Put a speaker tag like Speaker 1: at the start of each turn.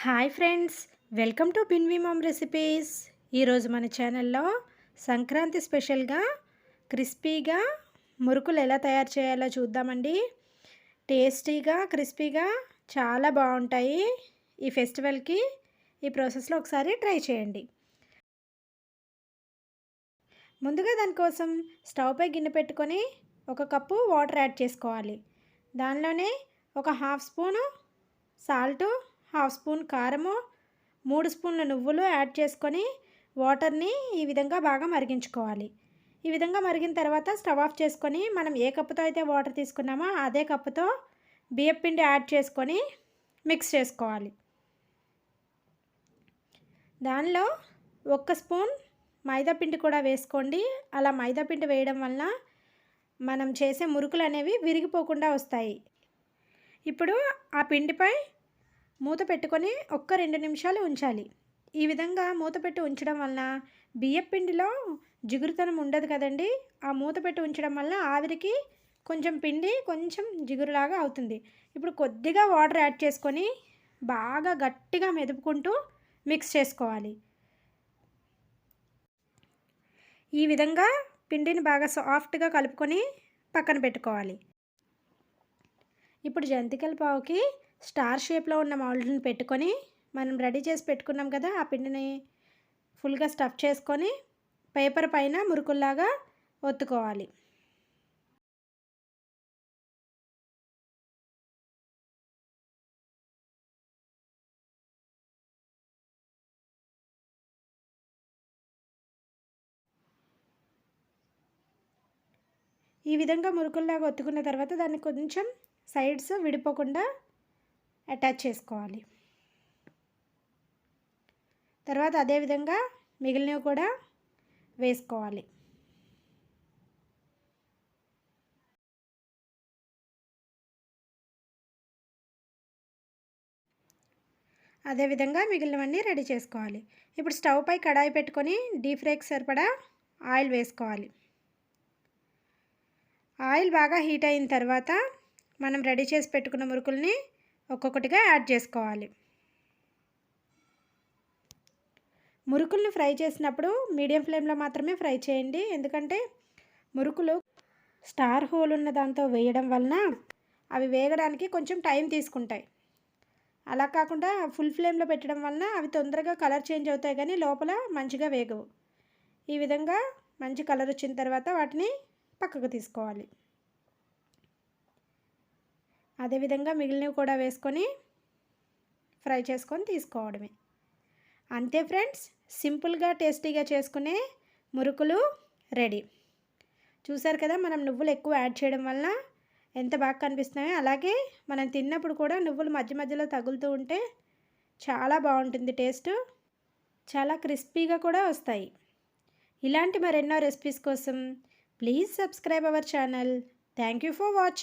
Speaker 1: Hi friends welcome to బిన్వి mom recipes. ఈరోజు మన ఛానల్లో సంక్రాంతి స్పెషల్గా క్రిస్పీగా మురుకులు ఎలా తయారు చేయాలో చూద్దామండి. టేస్టీగా క్రిస్పీగా చాలా బాగుంటాయి. ఈ ఫెస్టివల్కి ఈ ప్రాసెస్లో ఒకసారి ట్రై చేయండి. ముందుగా దానికోసం స్టవ్పై గిన్నె పెట్టుకొని ఒక కప్పు వాటర్ యాడ్ చేసుకోవాలి. దానిలోనే ఒక half spoon salt half spoon కారము మూడు స్పూన్ల నువ్వులు యాడ్ చేసుకొని వాటర్ని ఈ విధంగా బాగా మరిగించుకోవాలి. ఈ విధంగా మరిగిన తర్వాత స్టవ్ ఆఫ్ చేసుకొని మనం ఏ కప్పుతో అయితే వాటర్ తీసుకున్నామో అదే కప్పుతో బియ్యం పిండి యాడ్ చేసుకొని మిక్స్ చేసుకోవాలి. దానిలో ఒక్క స్పూన్ మైదా పిండి కూడా వేసుకోండి. అలా మైదా పిండి వేయడం వల్ల మనం చేసే మురుకులు అనేవి విరిగిపోకుండా వస్తాయి. ఇప్పుడు ఆ పిండిపై మూత పెట్టుకొని ఒక్క రెండు నిమిషాలు ఉంచాలి. ఈ విధంగా మూత పెట్టి ఉంచడం వలన బియ్యం పిండిలో జిగురుతనం ఉండదు కదండి. ఆ మూత పెట్టి ఉంచడం వల్ల ఆవిరికి కొంచెం పిండి కొంచెం జిగురులాగా అవుతుంది. ఇప్పుడు కొద్దిగా వాటర్ యాడ్ చేసుకొని బాగా గట్టిగా మెదుపుకుంటూ మిక్స్ చేసుకోవాలి. ఈ విధంగా పిండిని బాగా సాఫ్ట్గా కలుపుకొని పక్కన పెట్టుకోవాలి. ఇప్పుడు జంతికల పావుకి స్టార్ షేప్లో ఉన్న మౌల్డ్ని పెట్టుకొని మనం రెడీ చేసి పెట్టుకున్నాం కదా ఆ పిండిని ఫుల్గా స్టఫ్ చేసుకొని పేపర్ పైన మురుకుల్లాగా ఒత్తుకోవాలి. ఈ విధంగా మురుకుల్లాగా ఒత్తుకున్న తర్వాత దాన్ని కొంచెం సైడ్స్ విడిపోకుండా అటాచ్ చేసుకోవాలి. తర్వాత అదేవిధంగా మిగిలినవి కూడా వేసుకోవాలి. అదేవిధంగా మిగిలినవన్నీ రెడీ చేసుకోవాలి. ఇప్పుడు స్టవ్ పై కడాయి పెట్టుకొని డీప్ ఫ్రైకి సరిపడా ఆయిల్ వేసుకోవాలి. ఆయిల్ బాగా హీట్ అయిన తర్వాత మనం రెడీ చేసి పెట్టుకున్న మురుకుల్ని ఒక్కొక్కటిగా యాడ్ చేసుకోవాలి. మురుకులను ఫ్రై చేసినప్పుడు మీడియం ఫ్లేమ్లో మాత్రమే ఫ్రై చేయండి. ఎందుకంటే మురుకులు స్టార్ హోల్ ఉన్న దాంతో వేయడం వలన అవి వేగడానికి కొంచెం టైం తీసుకుంటాయి. అలా కాకుండా ఫుల్ ఫ్లేమ్లో పెట్టడం వలన అవి తొందరగా కలర్ చేంజ్ అవుతాయి కానీ లోపల మంచిగా వేగవు. ఈ విధంగా మంచి కలర్ వచ్చిన తర్వాత వాటిని పక్కకు తీసుకోవాలి. అదేవిధంగా మిగిలినవి కూడా వేసుకొని ఫ్రై చేసుకొని తీసుకోవడమే. అంతే ఫ్రెండ్స్ సింపుల్గా టేస్టీగా చేసుకునే మురుకులు రెడీ. చూసారు కదా మనం నువ్వులు ఎక్కువ యాడ్ చేయడం వల్ల ఎంత బాగా కనిపిస్తున్నాయో అలాగే మనం తిన్నప్పుడు కూడా నువ్వులు మధ్య మధ్యలో తగులుతూ ఉంటే చాలా బాగుంటుంది టేస్ట్. చాలా క్రిస్పీగా కూడా వస్తాయి. ఇలాంటి మరెన్నో రెసిపీస్ కోసం please subscribe our channel. Thank you for watching.